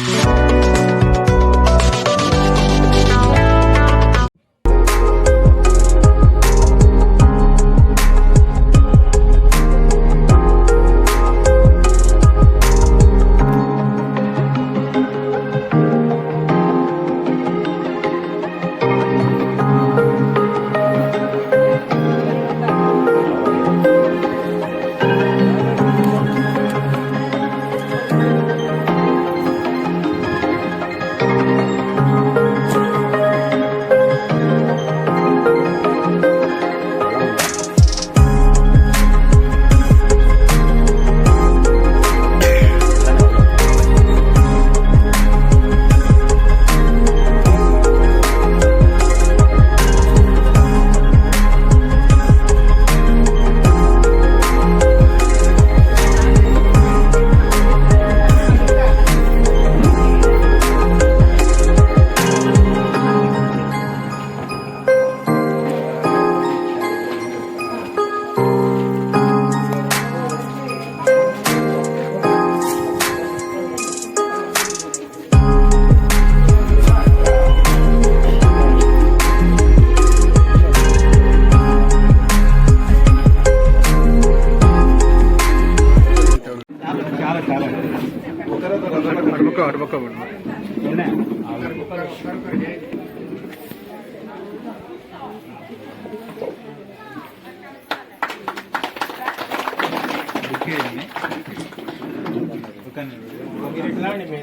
Yeah.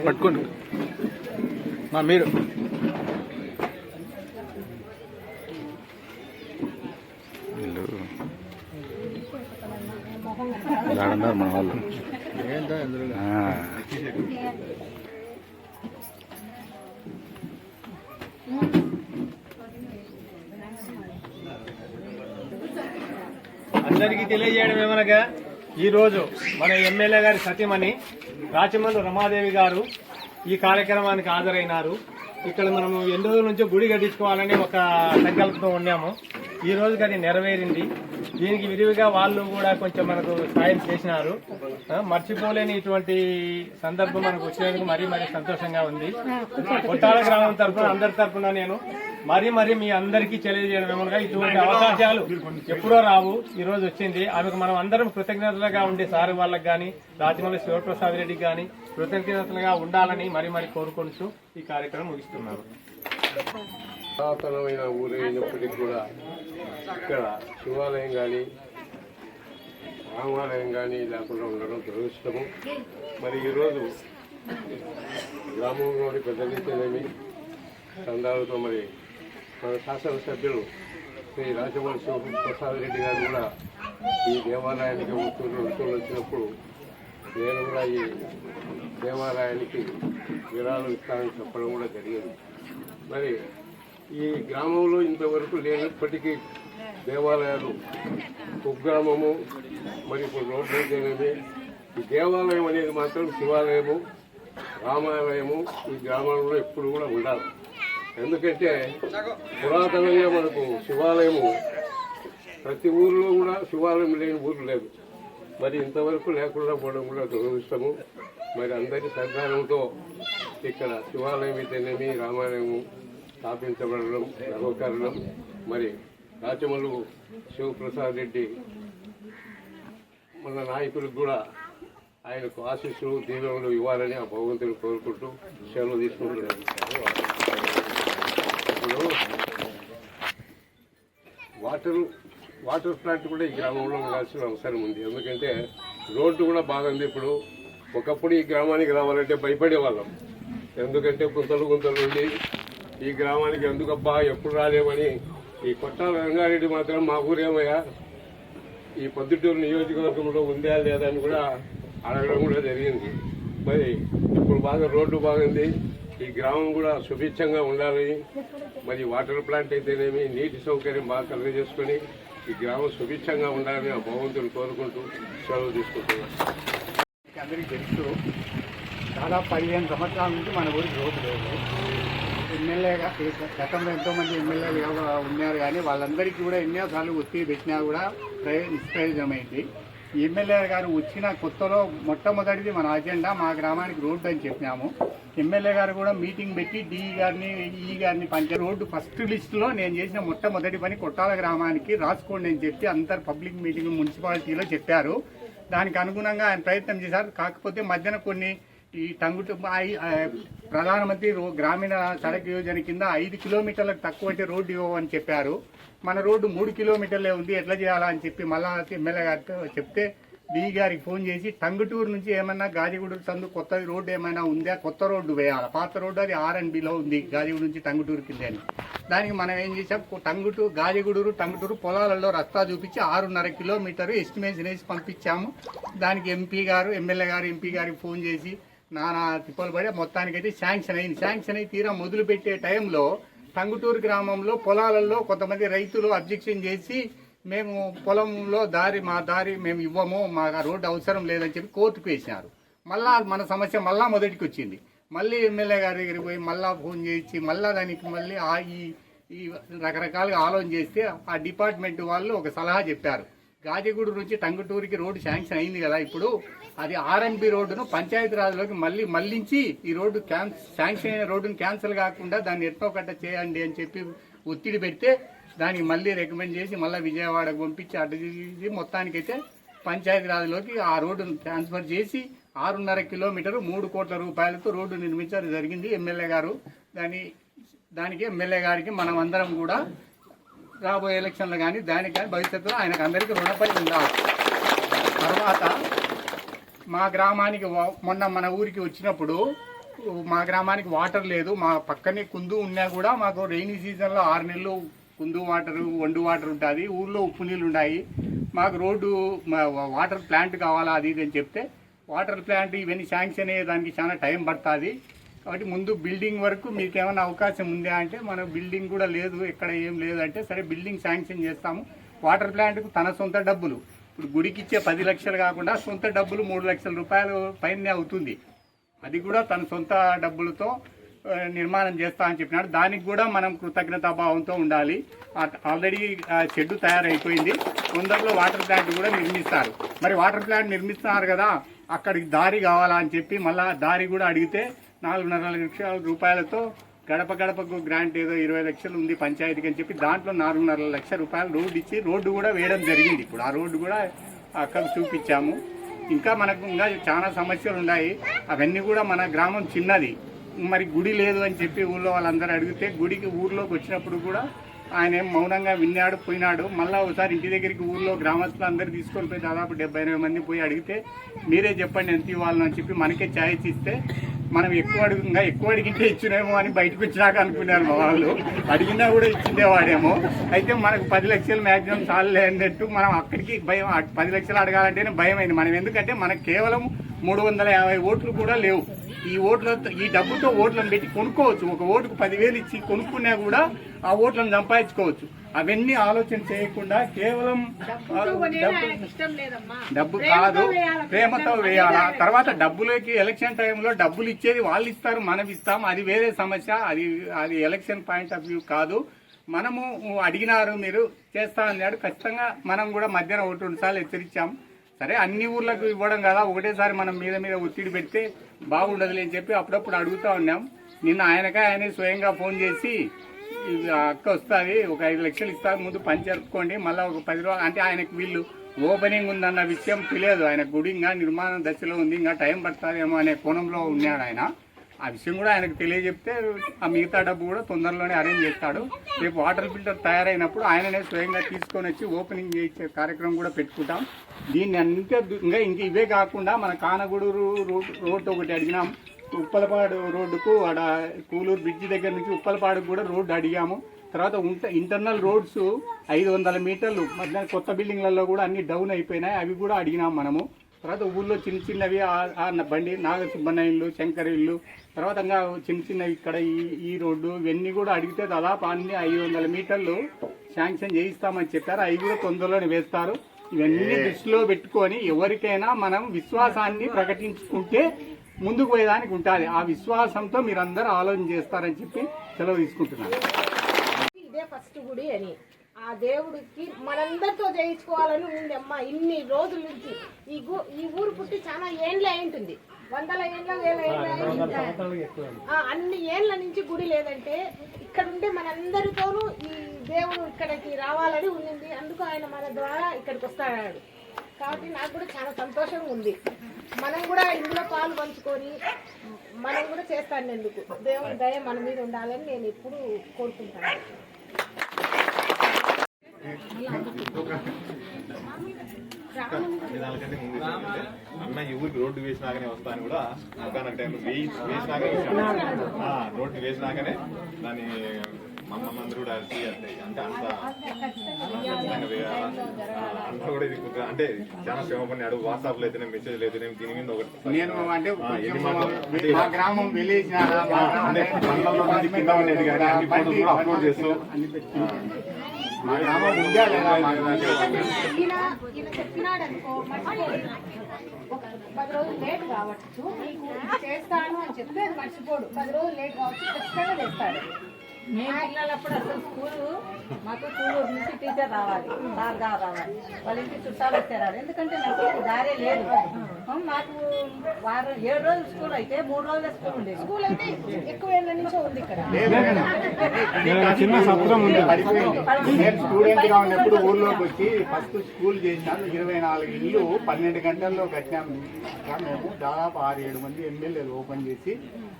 పట్టుకోండి. మా మీరు. వీళ్ళు. మన వాళ్ళు. అందరికీ తెలియజేయడం ఏమనగా ఈ రోజు మన ఎమ్మెల్యే గారి సతీమణి రాచమల్లు రమాదేవి గారు ఈ కార్యక్రమానికి హాజరైనారు. ఇక్కడ మనము ఎన్ని రోజుల నుంచో గుడి కట్టించుకోవాలని ఒక సంకల్పంతో ఉన్నాము. ఈ రోజు అది నెరవేరింది. దీనికి విరివిగా వాళ్ళు కూడా కొంచెం మనకు సాయం చేసినారు. మర్చిపోలేని ఇటువంటి సందర్భం మనకు వచ్చినందుకు మరీ మరీ సంతోషంగా ఉంది. కొట్టాల గ్రామం తరఫున అందరి తరఫున నేను మరీ మరీ మీ అందరికీ తెలియజేయడం ఏమనగా ఇటువంటి అవకాశాలు ఎప్పుడో రావు ఈ రోజు వచ్చింది. ఆమెకు మనం అందరం కృతజ్ఞతలుగా ఉండే సార్ వాళ్ళకి కానీ రాజమల్లి శివప్రసాద్ రెడ్డికి కానీ కృతజ్ఞతలుగా ఉండాలని మరీ మరీ కోరుకుంటూ ఈ కార్యక్రమం ముగిస్తున్నాను పురాతనమైన ఊరు అయినప్పటికీ కూడా ఇక్కడ శివాలయం కానీ రామాలయం కానీ లేకుండా ఉండడం దురదృష్టము. మరి ఈరోజు గ్రామంలోని పెద్దలైతేనేమి చందాలతో మరి మన శాసనసభ్యులు శ్రీ రాజమౌళి శివప్రసాద్ రెడ్డి గారు కూడా ఈ దేవాలయానికి వస్తువులు వస్తువులు వచ్చినప్పుడు నేను కూడా ఈ దేవాలయానికి విరాళం ఇస్తానని చెప్పడం కూడా జరిగింది. మరి ఈ గ్రామంలో ఇంతవరకు లేనప్పటికీ దేవాలయాలు కుగ్రామము మరి ఇప్పుడు రోడ్లు అయితేనేమి ఈ దేవాలయం అనేది మాత్రం శివాలయము రామాలయము ఈ గ్రామంలో ఎప్పుడు కూడా ఉండాలి. ఎందుకంటే పురాతనంగా మనకు శివాలయము. ప్రతి ఊరిలో కూడా శివాలయం లేని ఊరు లేదు. మరి ఇంతవరకు లేకుండా పోవడం కూడా దురదృష్టము. మరి అందరి సహకారంతో ఇక్కడ శివాలయం అయితేనేమి రామాలయము స్థాపించబడడం గర్వకారణం మరి రాచమల్లు శివప్రసాద్ రెడ్డి మన నాయకులకు కూడా ఆయనకు ఆశీస్సులు దీవెనలు ఇవ్వాలని ఆ భగవంతుని కోరుకుంటూ సెలవు తీసుకుంటున్నాను ఇప్పుడు వాటర్ వాటర్ ప్లాంట్ కూడా ఈ గ్రామంలో ఉండాల్సిన అవసరం ఉంది. ఎందుకంటే రోడ్డు కూడా బాగుంది ఇప్పుడు. ఒకప్పుడు ఈ గ్రామానికి రావాలంటే భయపడేవాళ్ళం. ఎందుకంటే గుంతలు గుంతలు ఉండి ఈ గ్రామానికి ఎందుకబ్బా ఎప్పుడు రాలేమని. ఈ కొట్టాల రంగారెడ్డి మాత్రం మా ఊరేమయ్యా ఈ పొద్దుటూరు నియోజకవర్గంలో ఉందా లేదా అని కూడా అడగడం కూడా జరిగింది. మరి ఇప్పుడు బాగా రోడ్డు బాగుంది. ఈ గ్రామం కూడా సుభిక్షంగా ఉండాలి. మరి వాటర్ ప్లాంట్ అయితేనేమి నీటి సౌకర్యం బాగా కలుగజేసుకొని ఈ గ్రామం సుభిక్షంగా ఉండాలని ఆ భగవంతుని కోరుకుంటూ సెలవు తీసుకుంటున్నాను అందరికీ తెలుసు దాదాపు పదిహేను సంవత్సరాల నుంచి మన ఊరికి రోడ్డు లేదు. ఎమ్మెల్యేగా గతంలో ఎంతోమంది ఎమ్మెల్యేలు ఎవరు ఉన్నారు కానీ వాళ్ళందరికీ కూడా ఎన్నోసార్లు ఒత్తిడి పెట్టినా కూడా నిష్ప్రయోజనమైంది. ఎమ్మెల్యే గారు వచ్చిన కొత్తలో మొట్టమొదటిది మన అజెండా మా గ్రామానికి రోడ్డు అని చెప్పినాము. ఎమ్మెల్యే గారు కూడా మీటింగ్ పెట్టి డి గారిని ఈ గారిని పంచ రోడ్డు ఫస్ట్ లిస్టులో నేను చేసిన మొట్టమొదటి పని కొట్టాల గ్రామానికి రాసుకోండి అని చెప్పి అందరు పబ్లిక్ మీటింగ్ మున్సిపాలిటీలో చెప్పారు. దానికి అనుగుణంగా ఆయన ప్రయత్నం చేశారు. కాకపోతే మధ్యన కొన్ని ఈ టంగుటు ప్రధానమంత్రి గ్రామీణ సడక్ యోజన కింద ఐదు కిలోమీటర్లకు తక్కువ అంటే రోడ్డు ఇవ్వమని చెప్పారు. మన రోడ్డు మూడు కిలోమీటర్లే ఉంది. ఎట్లా చేయాలా అని చెప్పి మళ్ళా ఎమ్మెల్యే గారితో చెప్తే డి గారికి ఫోన్ చేసి టంగుటూరు నుంచి ఏమన్నా గాజిగూడూరు సందు కొత్త రోడ్డు ఏమైనా ఉందా? కొత్త రోడ్డు వేయాలి? పాత రోడ్డు అది ఆర్ అండ్ బిలో ఉంది గాజిగూడ నుంచి టంగుటూరు కింద అని. దానికి మనం ఏం చేసాం టంగుటూరు గాజిగూడూరు టంగుటూరు పొలాలలో రస్తా చూపించి ఆరున్నర కిలోమీటర్ ఎస్టిమేషన్ వేసి పంపించాము. దానికి ఎంపీ గారు ఎమ్మెల్యే గారు ఎంపీ గారికి ఫోన్ చేసి నానా తిప్పలు పడి మొత్తానికైతే శాంక్షన్ అయింది. శాంక్షన్ అయి తీరా మొదలు పెట్టే టైంలో టంగుటూరు గ్రామంలో పొలాలలో కొంతమంది రైతులు అబ్జెక్షన్ చేసి మేము పొలంలో దారి మా దారి మేము ఇవ్వము మా రోడ్డు అవసరం లేదని చెప్పి కోర్టుకు వేసినారు. మళ్ళా మన సమస్య మళ్ళా మొదటికి వచ్చింది మళ్ళీ ఎమ్మెల్యే గారి దగ్గరికి పోయి మళ్ళా ఫోన్ చేసి మళ్ళా దానికి మళ్ళీ ఆ ఈ ఈ రకరకాలుగా ఆలోచన చేస్తే ఆ డిపార్ట్మెంట్ వాళ్ళు ఒక సలహా చెప్పారు. గాజిగూడు నుంచి టంగుటూరుకి రోడ్డు శాంక్షన్ అయింది కదా ఇప్పుడు. అది ఆర్ఎన్బి రోడ్డును పంచాయతీరాజ్లోకి మళ్ళీ మళ్ళించి ఈ రోడ్డు క్యాన్ శాంక్షన్ అయిన రోడ్డును క్యాన్సిల్ కాకుండా దాన్ని ఎట్టో కట్ట చేయండి అని చెప్పి ఒత్తిడి పెడితే దానికి మళ్ళీ రికమెండ్ చేసి మళ్ళీ విజయవాడకు పంపించి అడ్డు చేసి మొత్తానికైతే పంచాయతీ రాజులోకి ఆ రోడ్డును ట్రాన్స్ఫర్ చేసి ఆరున్నర కిలోమీటర్ మూడు కోట్ల రూపాయలతో రోడ్డు నిర్మించడం జరిగింది ఎమ్మెల్యే గారు. దాని దానికి ఎమ్మెల్యే గారికి మనం అందరం కూడా రాబోయే ఎలక్షన్లు కానీ దానికి కానీ భవిష్యత్తులో ఆయనకు అందరికీ రుణపడి ఉండాలి. తర్వాత మా గ్రామానికి మొన్న మన ఊరికి వచ్చినప్పుడు మా గ్రామానికి వాటర్ లేదు మా పక్కనే కుందు ఉన్నా కూడా మాకు రెయినీ సీజన్లో ఆరు నెలలు కుందు వాటర్ వండు వాటర్ ఉంటుంది. ఊళ్ళో ఉప్పు నీళ్ళు ఉన్నాయి మాకు రోడ్డు మా వాటర్ ప్లాంట్ కావాలా అది ఇది అని చెప్తే వాటర్ ప్లాంట్ ఇవన్నీ శాంక్షన్ అయ్యేదానికి చాలా టైం పడుతుంది. కాబట్టి ముందు బిల్డింగ్ వరకు మీకు ఏమైనా అవకాశం ఉందా అంటే మన బిల్డింగ్ కూడా లేదు ఎక్కడ ఏం లేదు అంటే సరే బిల్డింగ్ శాంక్షన్ చేస్తాము. వాటర్ ప్లాంట్కు తన సొంత డబ్బులు. ఇప్పుడు గుడికి ఇచ్చే పది లక్షలు కాకుండా సొంత డబ్బులు మూడు లక్షల రూపాయలు పైనే అవుతుంది. అది కూడా తన సొంత డబ్బులతో నిర్మాణం చేస్తా అని చెప్పినాడు. దానికి కూడా మనం కృతజ్ఞతాభావంతో ఉండాలి. ఆల్రెడీ ఆ షెడ్ తయారైపోయింది. తొందరలో వాటర్ ప్లాంట్ కూడా నిర్మిస్తారు. మరి వాటర్ ప్లాంట్ నిర్మిస్తున్నారు కదా అక్కడికి దారి కావాలా అని చెప్పి మళ్ళా దారి కూడా అడిగితే నాలుగున్నర లక్షల రూపాయలతో గడప గడపకు గ్రాంట్ ఏదో ఇరవై లక్షలు ఉంది పంచాయతీకి అని చెప్పి దాంట్లో నాలుగున్నర లక్షల రూపాయలు రోడ్డు ఇచ్చి రోడ్డు కూడా వేయడం జరిగింది. ఇప్పుడు ఆ రోడ్డు కూడా అక్కకు చూపించాము. ఇంకా మనకు ఇంకా చాలా సమస్యలు ఉన్నాయి. అవన్నీ కూడా మన గ్రామం చిన్నది. మరి గుడి లేదు అని చెప్పి ఊళ్ళో వాళ్ళందరూ అడిగితే గుడికి ఊర్లోకి వచ్చినప్పుడు కూడా ఆయన ఏం మౌనంగా విన్నాడు పోయినాడు. మళ్ళీ ఒకసారి ఇంటి దగ్గరికి ఊర్లో గ్రామస్తులు అందరూ తీసుకొని పోయి దాదాపు డెబ్బై ఎనభై మంది పోయి అడిగితే మీరే చెప్పండి ఎంత ఇవ్వాలని అని చెప్పి మనకే ఛాయ్ ఇస్తే మనం ఎక్కువ అడుగుగా ఎక్కువ అడిగితే ఇచ్చినేమో అని బయటకు వచ్చినాక అనుకున్నారు మా వాళ్ళు. అడిగినా కూడా ఇచ్చిండేవాడేమో అయితే మనకు పది లక్షలు మ్యాక్సిమం చాలే అన్నట్టు మనం అక్కడికి భయం పది లక్షలు అడగాలంటేనే భయం అయింది మనం ఎందుకంటే మనకు కేవలం మూడు వందల యాభై ఓట్లు కూడా లేవు. ఈ ఓట్లతో ఈ డబ్బుతో ఓట్లను పెట్టి కొనుక్కోవచ్చు. ఒక ఓటుకు పదివేలు ఇచ్చి కొనుక్కున్నా కూడా ఆ ఓట్లను సంపాదించుకోవచ్చు. అవన్నీ ఆలోచన చేయకుండా కేవలం డబ్బు కాదు ప్రేమతో వేయాలా? తర్వాత డబ్బులకి ఎలక్షన్ టైంలో డబ్బులు ఇచ్చేది వాళ్ళు ఇస్తారు మనం ఇస్తాం. అది వేరే సమస్య. అది అది ఎలక్షన్ పాయింట్ ఆఫ్ వ్యూ కాదు. మనము అడిగినారు మీరు చేస్తా అన్నాడు. ఖచ్చితంగా మనం కూడా మధ్యాహ్నం ఒకటి రెండు సార్లు హెచ్చరించాం. సరే అన్ని ఊర్లకు ఇవ్వడం కదా. ఒకటేసారి మనం మీద మీద ఒత్తిడి పెడితే బాగుండదులే అని చెప్పి అప్పుడప్పుడు అడుగుతా ఉన్నాం. నిన్న ఆయనకే ఆయన స్వయంగా ఫోన్ చేసి ఇది అక్క వస్తుంది ఒక ఐదు లక్షలు ఇస్తారు ముందు పని జరుపుకోండి మళ్ళీ ఒక పది రోజులు అంటే ఆయనకు వీళ్ళు ఓపెనింగ్ ఉందన్న విషయం తెలియదు. ఆయన గుడి ఇంకా నిర్మాణ దశలో ఉంది ఇంకా టైం పడుతుందేమో అనే కోణంలో ఉన్నాడు ఆయన. ఆ విషయం కూడా ఆయనకు తెలియజెప్తే ఆ మిగతా డబ్బు కూడా తొందరలోనే అరేంజ్ చేస్తాడు. రేపు వాటర్ ఫిల్టర్ తయారైనప్పుడు ఆయననే స్వయంగా తీసుకొని వచ్చి ఓపెనింగ్ చేసే కార్యక్రమం కూడా పెట్టుకుంటాం. దీన్ని అంతే ఇంకా ఇంక ఇవే కాకుండా మన కానగూడూరు రోడ్ రోడ్డు ఒకటి అడిగినాం. ఉప్పలపాడు రోడ్డుకు ఆడ కూలూరు బ్రిడ్జి దగ్గర నుంచి ఉప్పలపాడుకు కూడా రోడ్డు అడిగాము. తర్వాత ఉంట ఇంటర్నల్ రోడ్స్ ఐదు వందల మీటర్లు మధ్య కొత్త బిల్డింగ్లలో కూడా అన్ని డౌన్ అయిపోయినాయి. అవి కూడా అడిగినాం మనము. తర్వాత ఊళ్ళో చిన్న చిన్నవి ఆ- బండి నాగ సుబ్బన్న ఇల్లు శంకర్ ఇల్లు తర్వాత ఇంకా చిన్న చిన్నవి ఇక్కడ ఈ ఈ రోడ్డు ఇవన్నీ కూడా అడిగితే దాదాపు అన్ని ఐదు వందల మీటర్లు శాంక్షన్ చేయిస్తామని చెప్పారు. అవి కూడా తొందరలోనే వేస్తారు. ఇవన్నీ దృష్టిలో పెట్టుకొని ఎవరికైనా మనం విశ్వాసాన్ని ప్రకటించుకుంటే ముందుకు పోయేదానికి ఉంటుంది ఆ విశ్వాసంతో మీరందరూ ఆలోచన చేస్తారని చెప్పి సెలవు తీసుకుంటున్నాను. ఇదే ఫస్ట్ గుడి అని. ఆ దేవుడికి మనందరితో చేయించుకోవాలని ఉంది అమ్మా ఇన్ని రోజుల నుంచి ఈ ఈ ఊరు పుట్టి చాలా ఏండ్లే అయింటుంది వందల ఏళ్ళ వేల ఆ, అన్ని ఏళ్ళ నుంచి గుడి లేదంటే ఇక్కడ ఉండే మనందరితోనూ ఈ దేవుడు ఇక్కడికి రావాలని ఉండింది అందుకు ఆయన మన ద్వారా ఇక్కడికి వస్తాడు. కాబట్టి నాకు కూడా చాలా సంతోషంగా ఉంది. మనం కూడా ఇందులో పాలు పంచుకొని మనం కూడా చేస్తాను ఎందుకు? దేవుని దయ మన మీద ఉండాలని నేను ఎప్పుడు కోరుకుంటాను. అన్న ఈ ఊరికి రోడ్డు వేసినాకనే వస్తాను కూడా. ఒకనొక టైం వేసినాకనే రోడ్డు వేసినాకనే దాన్ని మమ్మల్ని కూడా అరిచి అంటే అంత అంతా కూడా ఇది అంటే చాలా శ్రమ పడినాడు వాట్సాప్లో అయితేనే మెసేజ్ అయితేనే దీని మీద ఒకటి నేను అంటే మా గ్రామం విలేజ్ అంటే మండలంలో మంది కింద ఉండేది కానీ అన్ని ఫోటోలు కూడా అప్లోడ్ చేస్తూ పది రోజులు లేట్ కావచ్చు నీకు చేస్తాను అని చెప్తే అది మర్చిపోడు పది రోజులు లేట్ కావచ్చు ఖచ్చితంగా చేస్తాడు మేము పిల్లలప్పుడు అసలు స్కూలు మాకు స్కూల్ నుంచి టీచర్ రావాలి. సార్ గారు రావాలి. వాళ్ళ ఇంటికి చుట్టాలు వచ్చారు. ఎందుకంటే నాకు దారే లేదు మాకు వారం ఏడు రోజులు స్కూల్ అయితే మూడు రోజుల స్కూల్ ఉండేది. స్కూల్ అయితే ఎక్కువ ఏళ్ళ నుంచో ఉంది ఇక్కడ. చిన్న సత్రం ఉంది నేను స్టూడెంట్గా ఉన్నప్పుడు ఊర్లోకి వచ్చి ఫస్ట్ స్కూల్ చేసినాను ఇరవై నాలుగు ఇల్లు పన్నెండు గంటల్లో కట్టినాము ఇంకా మేము దాదాపు ఆరు ఏడు మంది ఎమ్మెల్యేలు ఓపెన్ చేసి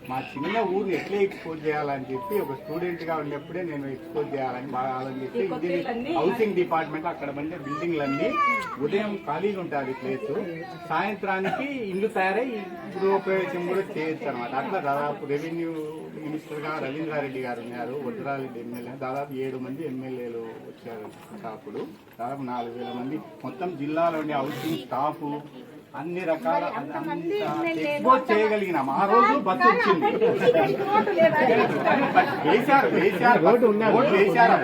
మా చిన్న ఊరిని ఎట్లా ఎక్స్పోజ్ చేయాలని చెప్పి ఒక స్టూడెంట్గా ఉన్నప్పుడే నేను ఎక్స్పోజ్ చేయాలని బాగా ఆలోచించి హౌసింగ్ డిపార్ట్మెంట్ అక్కడ ఉండే బిల్డింగ్లన్నీ ఉదయం ఖాళీగా ఉంటుంది ప్లేస్ సాయంత్రానికి ఇల్లు తయారై గృహప్రవేశం కూడా చేయొచ్చు అనమాట అట్లా దాదాపు రెవెన్యూ మినిస్టర్గా రవీంద్రారెడ్డి గారు ఉన్నారు. వజ్రారెడ్డి ఎమ్మెల్యే. దాదాపు ఏడు మంది ఎమ్మెల్యేలు వచ్చారు అప్పుడు. దాదాపు నాలుగు వేల మంది. మొత్తం జిల్లాలోని హౌసింగ్ స్టాఫ్ అన్ని రకాల ఎక్స్పోజ్ చేయగలిగినాం. ఆ రోజు బస్సు వచ్చింది. రోడ్డు వేశారు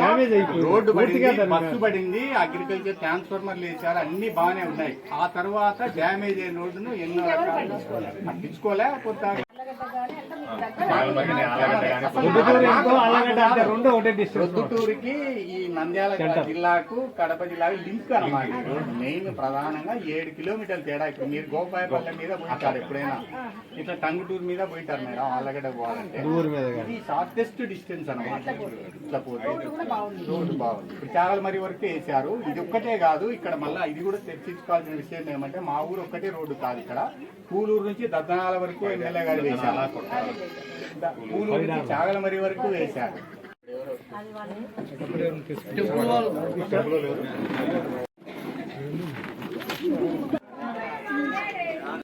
రోడ్డు రోడ్డు పడింది బస్సు పడింది అగ్రికల్చర్ ట్రాన్స్ఫార్మర్లు వేశారు అన్ని బాగానే ఉన్నాయి. ఆ తర్వాత డ్యామేజ్ అయిన రోడ్డును ఎన్నో రకాలు పట్టించుకోలే. కొత్త పొద్దుటూరు ఇంకో అల్లగడ్డ అంటే రెండు ఒకటే డిస్టెన్స్ ప్రొద్దుటూరుకి ఈ నంద్యాల జిల్లాకు కడప జిల్లాకు లింక్ అనమాట మెయిన్ ప్రధానంగా ఏడు కిలోమీటర్ల తేడా ఇప్పుడు. మీరు గోపాయపల్లె మీద పోయింటారు ఎప్పుడైనా. ఇట్లా టంగుటూరు మీద పోయింటారు మేడం ఆళ్ళగడ్డ పోవాలంటే. ఇది షార్టెస్ట్ డిస్టెన్స్ అనమాట ఇట్లా పోతే. రోడ్డు బాగుంది. ఇప్పుడు చాలా మరి వరకు వేశారు. ఇది ఒక్కటే కాదు ఇక్కడ మళ్ళీ ఇది కూడా చర్చించుకోవాల్సిన విషయం ఏమంటే మా ఊరు ఒక్కటే రోడ్డు కాదు ఇక్కడ. పూలూరు నుంచి దద్దనాల వరకు ఎమ్మెల్యే గారు వేశారు. పూలూరు నుంచి చాగలమరి వరకు వేశారు.